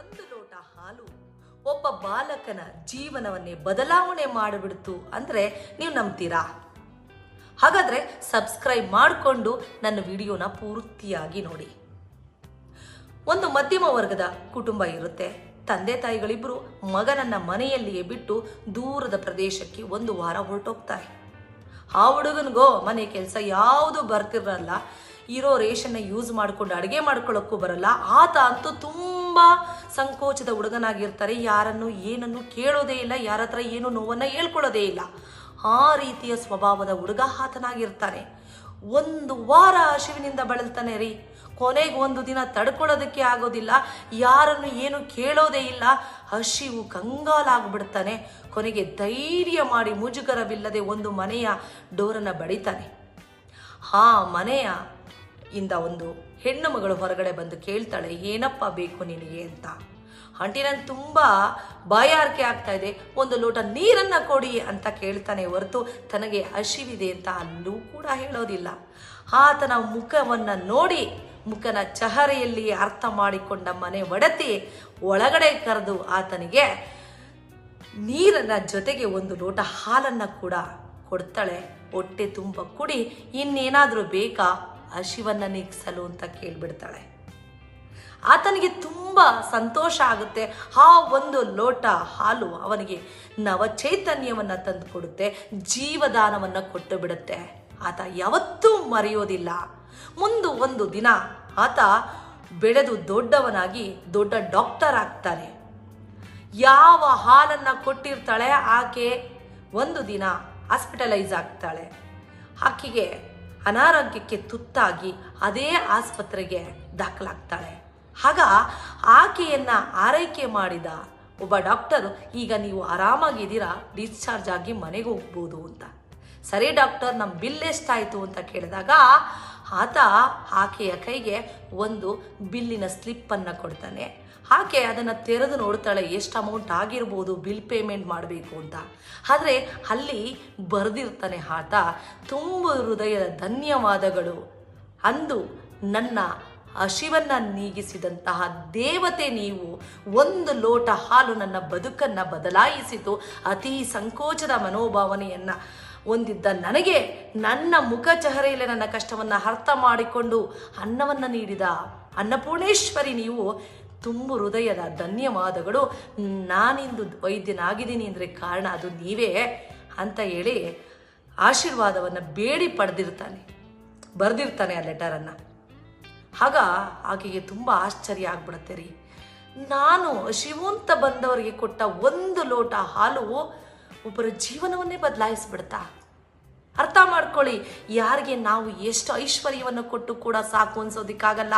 ಒಂದು ಲೋಟ ಹಾಲು ಒಬ್ಬ ಬಾಲಕನ ಜೀವನವನ್ನೇ ಬದಲಾವಣೆ ಮಾಡಿಬಿಡ್ತು ಅಂದ್ರೆ ನೀವು ನಂಬ್ತೀರಾ? ಹಾಗಾದ್ರೆ ಸಬ್ಸ್ಕ್ರೈಬ್ ಮಾಡಿಕೊಂಡು ನನ್ನ ವಿಡಿಯೋನ ಪೂರ್ತಿಯಾಗಿ ನೋಡಿ. ಒಂದು ಮಧ್ಯಮ ವರ್ಗದ ಕುಟುಂಬ ಇರುತ್ತೆ. ತಂದೆ ತಾಯಿಗಳಿಬ್ಬರು ಮಗನನ್ನ ಮನೆಯಲ್ಲಿಯೇ ಬಿಟ್ಟು ದೂರದ ಪ್ರದೇಶಕ್ಕೆ ಒಂದು ವಾರ ಹೊರಟೋಗ್ತಾರೆ. ಆ ಹುಡುಗನಿಗೋ, ಮನೆ ಕೆಲಸ ಯಾವುದು ಬರ್ತಿರಲ್ಲ. ಇರೋ ರೇಷನ್ನ ಯೂಸ್ ಮಾಡಿಕೊಂಡು ಅಡುಗೆ ಮಾಡ್ಕೊಳ್ಳೋಕ್ಕೂ ಬರಲ್ಲ. ಆತ ಅಂತೂ ತುಂಬ ಸಂಕೋಚದ ಹುಡುಗನಾಗಿರ್ತಾರೆ. ಯಾರನ್ನು ಏನನ್ನು ಕೇಳೋದೇ ಇಲ್ಲ, ಯಾರ ಹತ್ರ ಏನು ನೋವನ್ನು ಹೇಳ್ಕೊಳ್ಳೋದೇ ಇಲ್ಲ. ಆ ರೀತಿಯ ಸ್ವಭಾವದ ಹುಡುಗ ಆತನಾಗಿರ್ತಾನೆ ಒಂದು ವಾರ ಹಸಿವಿನಿಂದ ಬಳಲ್ತಾನೆ ರೀ. ಕೊನೆಗೆ ಒಂದು ದಿನ ತಡ್ಕೊಳ್ಳೋದಕ್ಕೆ ಆಗೋದಿಲ್ಲ, ಯಾರನ್ನು ಏನು ಕೇಳೋದೇ ಇಲ್ಲ. ಹಸಿವು ಕಂಗಾಲಾಗ್ಬಿಡ್ತಾನೆ. ಕೊನೆಗೆ ಧೈರ್ಯ ಮಾಡಿ ಮುಜುಗರವಿಲ್ಲದೆ ಒಂದು ಮನೆಯ ಡೋರನ್ನು ಬಡಿತಾನೆ. ಆ ಮನೆಯ ಇಂದ ಒಂದು ಹೆಣ್ಣು ಮಗಳು ಹೊರಗಡೆ ಬಂದು ಕೇಳ್ತಾಳೆ, ಏನಪ್ಪ ಬೇಕು ನಿನಗೆ ಅಂತ? ಆಂಟಿ ನಾನು ತುಂಬ ಬಾಯಾರಿಕೆ ಆಗ್ತಾ ಇದೆ, ಒಂದು ಲೋಟ ನೀರನ್ನ ಕೊಡಿ ಅಂತ ಕೇಳ್ತಾನೆ ಹೊರತು ತನಗೆ ಹಸಿವಿದೆ ಅಂತ ಅಲ್ಲೂ ಕೂಡ ಹೇಳೋದಿಲ್ಲ. ಆತನ ಮುಖವನ್ನ ನೋಡಿ ಮುಖನ ಚಹರೆಯಲ್ಲಿ ಅರ್ಥ ಮಾಡಿಕೊಂಡ ಮನೆ ಒಡತಿ ಒಳಗಡೆ ಕರೆದು ಆತನಿಗೆ ನೀರನ್ನ ಜೊತೆಗೆ ಒಂದು ಲೋಟ ಹಾಲನ್ನ ಕೂಡ ಕೊಡ್ತಾಳೆ. ಹೊಟ್ಟೆ ತುಂಬ ಕುಡಿ, ಇನ್ನೇನಾದರೂ ಬೇಕಾ? ಹಸಿವನ್ನ ನೀಗಿಸಲು ಅಂತ ಕೇಳಿಬಿಡ್ತಾಳೆ. ಆತನಿಗೆ ತುಂಬ ಸಂತೋಷ ಆಗುತ್ತೆ. ಆ ಒಂದು ಲೋಟ ಹಾಲು ಅವನಿಗೆ ನವ ಚೈತನ್ಯವನ್ನು ತಂದು ಕೊಡುತ್ತೆ. ಜೀವದಾನವನ್ನು ಕೊಟ್ಟು ಬಿಡುತ್ತೆ. ಆತ ಯಾವತ್ತೂ ಮರೆಯೋದಿಲ್ಲ. ಮುಂದು ಒಂದು ದಿನ ಆತ ಬೆಳೆದು ದೊಡ್ಡವನಾಗಿ ದೊಡ್ಡ ಡಾಕ್ಟರ್ ಆಗ್ತಾನೆ. ಯಾವ ಹಾಲನ್ನು ಕೊಟ್ಟಿರ್ತಾಳೆ ಆಕೆ ಒಂದು ದಿನ ಹಾಸ್ಪಿಟಲೈಸ್ ಆಗ್ತಾಳೆ. ಆಕೆಗೆ ಅನಾರೋಗ್ಯಕ್ಕೆ ತುತ್ತಾಗಿ ಅದೇ ಆಸ್ಪತ್ರೆಗೆ ದಾಖಲಾಗ್ತಾಳೆ. ಆಗ ಆಕೆಯನ್ನು ಆರೈಕೆ ಮಾಡಿದ ಒಬ್ಬ ಡಾಕ್ಟರ್, ಈಗ ನೀವು ಆರಾಮಾಗಿದ್ದೀರಾ? ಡಿಸ್ಚಾರ್ಜ್ ಆಗಿ ಮನೆಗೆ ಹೋಗ್ಬೋದು ಅಂತ. ಸರಿ ಡಾಕ್ಟರ್ ನಮ್ಮ ಬಿಲ್ ಎಷ್ಟಾಯಿತು ಅಂತ ಕೇಳಿದಾಗ ಆತ ಆಕೆಯ ಕೈಗೆ ಒಂದು ಬಿಲ್ಲಿನ ಸ್ಲಿಪ್ಪನ್ನು ಕೊಡ್ತಾನೆ. ಆಕೆ ಅದನ್ನು ತೆರೆದು ನೋಡ್ತಾಳೆ, ಎಷ್ಟು ಅಮೌಂಟ್ ಆಗಿರ್ಬೋದು ಬಿಲ್ ಪೇಮೆಂಟ್ ಮಾಡಬೇಕು ಅಂತ. ಆದರೆ ಅಲ್ಲಿ ಬರೆದಿರ್ತಾನೆ ಆತ, ತುಂಬ ಹೃದಯದ ಧನ್ಯವಾದಗಳು ಅಂದು ನನ್ನ ಹಸಿವನ್ನು ನೀಗಿಸಿದಂತಹ ದೇವತೆ ನೀವು ಒಂದು ಲೋಟ ಹಾಲು ನನ್ನ ಬದುಕನ್ನು ಬದಲಾಯಿಸಿತು. ಅತಿ ಸಂಕೋಚದ ಮನೋಭಾವನೆಯನ್ನ ಹೊಂದಿದ್ದ ನನಗೆ ನನ್ನ ಮುಖ ಚಹರೆಯಲ್ಲಿ ನನ್ನ ಕಷ್ಟವನ್ನು ಅರ್ಥ ಮಾಡಿಕೊಂಡು ಅನ್ನವನ್ನು ನೀಡಿದ ಅನ್ನಪೂರ್ಣೇಶ್ವರಿ, ನೀವು ತುಂಬು ಹೃದಯದ ಧನ್ಯವಾದಗಳು. ನಾನಿಂದು ವೈದ್ಯನಾಗಿದ್ದೀನಿ ಅಂದರೆ ಕಾರಣ ಅದು ನೀವೇ ಅಂತ ಹೇಳಿ ಆಶೀರ್ವಾದವನ್ನು ಬೇಡಿ ಪಡೆದಿರ್ತಾನೆ, ಬರೆದಿರ್ತಾನೆ ಆ ಲೆಟರನ್ನು ಆಗ ಆಕೆಗೆ ತುಂಬ ಆಶ್ಚರ್ಯ ಆಗ್ಬಿಡುತ್ತೆ ರೀ. ನಾನು ಶಿವಂತ ಬಂದವರಿಗೆ ಕೊಟ್ಟ ಒಂದು ಲೋಟ ಹಾಲು ಒಬ್ಬರ ಜೀವನವನ್ನೇ ಬದಲಾಯಿಸ್ಬಿಡ್ತಾ? ಅರ್ಥ ಮಾಡ್ಕೊಳ್ಳಿ, ಯಾರಿಗೆ ನಾವು ಎಷ್ಟು ಐಶ್ವರ್ಯವನ್ನು ಕೊಟ್ಟು ಕೂಡ ಸಾಕು ಅನ್ಸೋದಿಕ್ಕಾಗಲ್ಲ.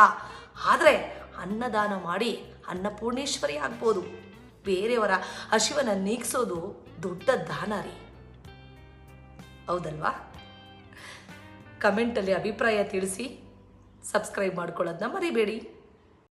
ಆದರೆ ಅನ್ನದಾನ ಮಾಡಿ ಅನ್ನಪೂರ್ಣೇಶ್ವರಿ ಆಗ್ಬೋದು. ಬೇರೆಯವರ ಹಸಿವನ್ನ ನೀಗಿಸೋದು ದೊಡ್ಡ ದಾನ ರೀ. ಹೌದಲ್ವಾ? ಕಮೆಂಟಲ್ಲಿ ಅಭಿಪ್ರಾಯ ತಿಳಿಸಿ, ಸಬ್ಸ್ಕ್ರೈಬ್ ಮಾಡ್ಕೊಳ್ಳೋದನ್ನ ಮರಿಬೇಡಿ.